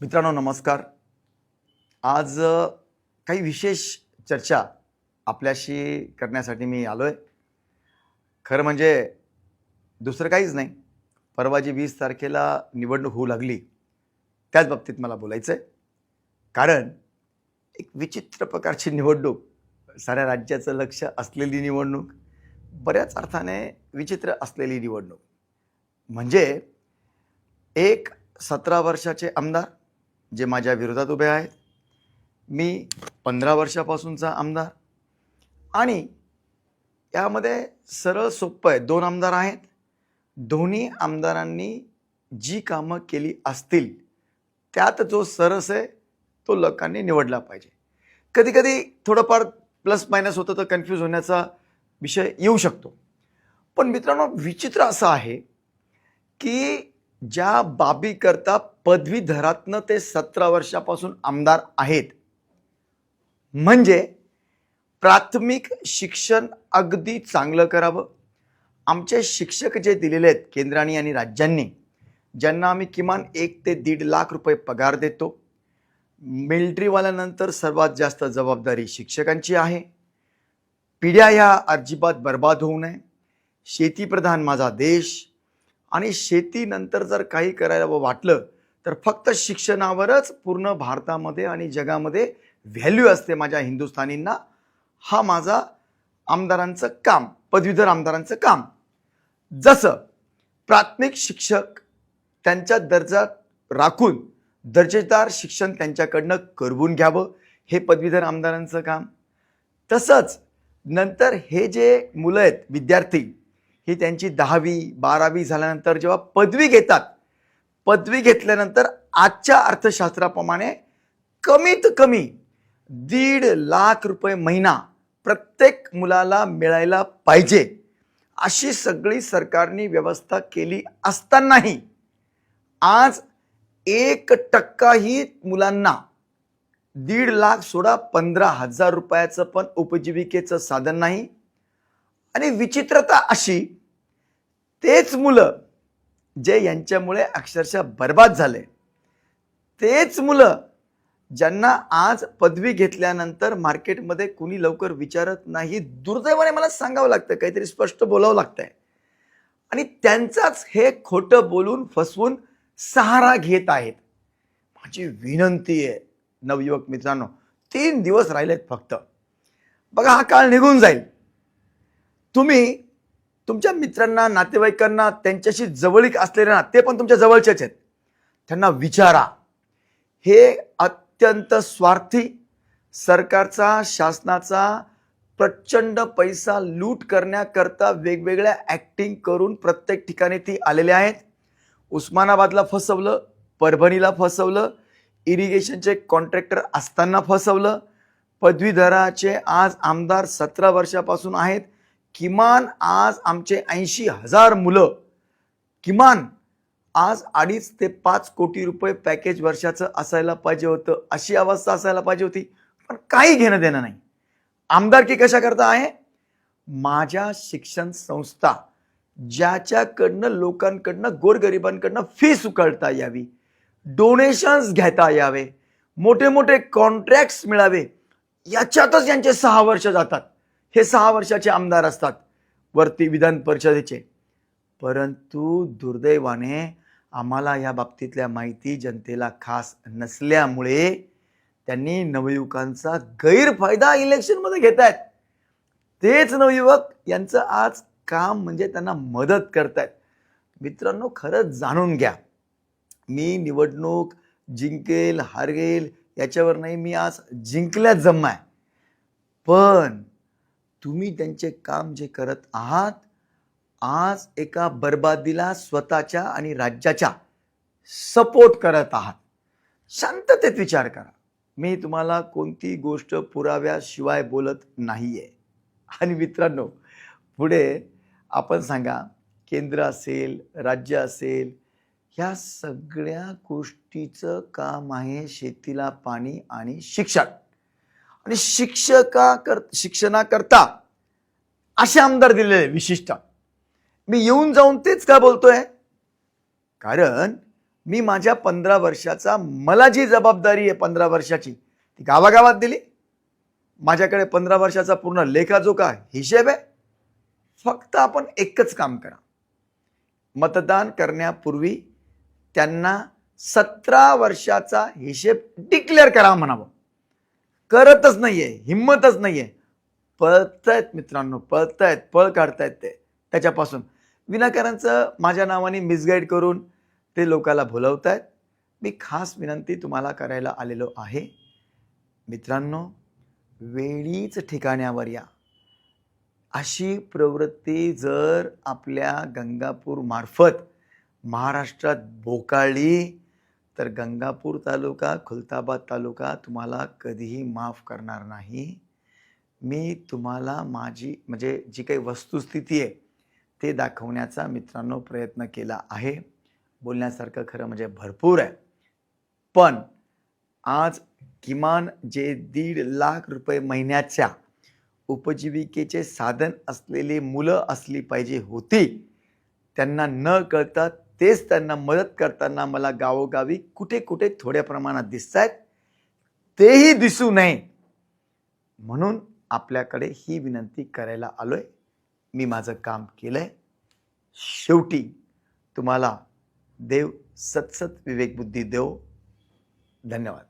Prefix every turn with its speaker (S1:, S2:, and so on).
S1: मित्रांनो नमस्कार. आज काही विशेष चर्चा आपल्याशी करण्यासाठी मी आलो आहे खरं म्हणजे दुसरं काहीच नाही. परवा जी वीस तारखेला निवडणूक होऊ लागली. त्याच बाबतीत मला बोलायचं आहे कारण एक विचित्र प्रकारची निवडणूक साऱ्या राज्याचं लक्ष असलेली निवडणूक बऱ्याच अर्थाने विचित्र असलेली निवडणूक. म्हणजे एक सतरा वर्षाचे आमदार जे माझ्या विरोधात उभे आहेत. मी पंधरा वर्षापासूनचा आमदार आणि यामध्ये सरळ सोपं आहे. दोन आमदार आहेत. दोन्ही आमदारांनी जी कामं केली असतील त्यात जो सरस आहे तो लोकांनी निवडला पाहिजे. कधी कधी थोडंफार प्लस मायनस होतं तर कन्फ्यूज होण्याचा विषय येऊ शकतो. पण मित्रांनो विचित्र असं आहे की ज्या बाबीकरता पदवीधरातनं ते सतरा वर्षापासून आमदार आहेत. म्हणजे प्राथमिक शिक्षण अगदी चांगलं करावं. आमचे शिक्षक जे दिलेले आहेत केंद्राने आणि राज्यांनी ज्यांना आम्ही किमान एक ते दीड लाख रुपये पगार देतो. मिलिटरीवाल्यानंतर सर्वात जास्त जबाबदारी शिक्षकांची आहे. पिढ्या ह्या अजिबात बर्बाद होऊ नये. शेतीप्रधान माझा देश. आणि शेतीनंतर जर काही करायला वाटलं तर फक्त शिक्षणावरच पूर्ण भारतामध्ये आणि जगामध्ये व्हॅल्यू असते माझ्या हिंदुस्थानींना. हा माझा आमदारांचं काम पदवीधर आमदारांचं काम. जसं प्राथमिक शिक्षक त्यांच्या दर्जा राखून दर्जेदार शिक्षण त्यांच्याकडनं करवून घ्यावं हे पदवीधर आमदारांचं काम. तसंच नंतर हे जे मुलं आहेत विद्यार्थी ही त्यांची दहावी बारावी झाल्यानंतर जेव्हा पदवी घेतात पदवी घेतल्यानंतर आजच्या अर्थशास्त्राप्रमाणे कमीत कमी दीड लाख रुपये महिना प्रत्येक मुलाला मिळायला पाहिजे. अशी सगळी सरकारने व्यवस्था केली असतानाही आज एक टक्काही मुलांना दीड लाख सोडा पंधरा हजार रुपयाचं पण उपजीविकेचं साधन नाही. आणि विचित्रता अशी तेच मुलं जे यांच्यामुळे अक्षरशः बर्बाद झाले. तेच मुलं ज्यांना आज पदवी घेतल्यानंतर मार्केटमध्ये कुणी लवकर विचारत नाही दुर्दैवाने मला सांगावं लागतं काहीतरी स्पष्ट बोलावं लागतंय. आणि त्यांचाच हे खोटं बोलून फसवून सहारा घेत आहेत. माझी विनंती आहे नवयुवक मित्रांनो तीन दिवस राहिलेत फक्त. बघा हा काळ निघून जाईल. तुम्ही तुमच्या मित्रांना नातेवाईकांना त्यांच्याशी जवळीक असलेले ना ते पण तुमच्या जवळचेच आहेत. त्यांना विचारा. हे अत्यंत स्वार्थी सरकारचा शासनाचा प्रचंड पैसा लूट करण्याकरता वेगवेगळ्या ॲक्टिंग करून प्रत्येक ठिकाणी ती आलेले आहेत. उस्मानाबादला फसवलं परभणीला फसवलं इरिगेशनचे कॉन्ट्रॅक्टर असताना फसवलं. पदवीधराचे आज आमदार सतरा वर्षापासून आहेत. किमान आज आमचे ऐंशी हजार मुलं किमान आज अडीच ते पाच कोटी रुपये पॅकेज वर्षाचं असायला पाहिजे होतं अशी अवस्था असायला पाहिजे होती. पण काही घेणं देणं नाही. आमदारकी कशा करता आहे? माझ्या शिक्षण संस्था ज्याच्याकडनं लोकांकडनं गोरगरिबांकडनं फी सुकळता यावी डोनेशन्स घेता यावे मोठे मोठे कॉन्ट्रॅक्ट्स मिळावे याच्यातच यांचे सहा वर्ष जातात. हे सहा वर्षाचे आमदार असतात. वरती विधान परिषदेचे. परंतु दुर्दैवाने आम्हाला या बाबतीतल्या माहिती जनतेला खास नसल्यामुळे त्यांनी नवयुवकांचा गैरफायदा इलेक्शनमध्ये घेत आहेत. तेच नवयुवक यांचं आज काम म्हणजे त्यांना मदत करतायत. मित्रांनो खरंच जाणून घ्या. मी निवडणूक जिंकेल हारेल याच्यावर नाही मी आज जिंकल्या जम्मा आहे पण तुम्ही त्यांचे काम जे करत आहात आज एका बर्बादीला स्वतःच्या आणि राज्याच्या सपोर्ट करत आहात. शांततेत विचार करा. मी तुम्हाला कोणती गोष्ट पुराव्याशिवाय बोलत नाही आहे आणि मित्रांनो पुढे आपण सांगा केंद्र असेल राज्य असेल ह्या सगळ्या गोष्टीचं काम आहे शेतीला पाणी आणि शिक्षण. आणि शिक्षका कर शिक्षणाकरता असे आमदार दिलेले विशिष्ट. मी येऊन जाऊन तेच का बोलतोय? कारण मी माझ्या पंधरा वर्षाचा मला जी जबाबदारी आहे पंधरा वर्षाची ती गावागावात दिली. माझ्याकडे पंधरा वर्षाचा पूर्ण लेखाजोखा हिशेब आहे. फक्त आपण एकच काम करा. मतदान करण्यापूर्वी त्यांना सतरा वर्षाचा हिशेब डिक्लेअर करा म्हणावं. करतच नाहीये हिंमतच नाहीये. पळतायत मित्रांनो पळतायत पळ काढतायत ते. त्याच्यापासून. विनाकारांचं माझ्या नावाने मिसगाईड करून ते लोकाला भुलवतायत मी खास विनंती तुम्हाला करायला आलेलो आहे. मित्रांनो वेळीच ठिकाण्यावर या. अशी प्रवृत्ती जर आपल्या गंगापूर मार्फत महाराष्ट्रात बोकाळली तर गंगापूर तालुका खुलताबाद तालुका तुम्हाला कधीही माफ करणार नाही. मी तुम्हाला माझी म्हणजे जी काही वस्तुस्थिती आहे ते दाखवण्याचा मित्रांनो प्रयत्न केला आहे. बोलण्यासारखं खरं म्हणजे भरपूर आहे. पण आज किमान जे दीड लाख रुपये महिन्याच्या उपजीविकेचे साधन असलेली मुलं असली पाहिजे होती त्यांना न कळता तेच त्यांना मदत करताना मला गावोगावी कुठे कुठे थोड्या प्रमाणात दिसत आहेत तेही दिसू नये. म्हणून आपल्याकडे ही विनंती करायला आलो आहे मी माझं काम केलं आहे शेवटी तुम्हाला देव सतसत विवेकबुद्धी देव. धन्यवाद.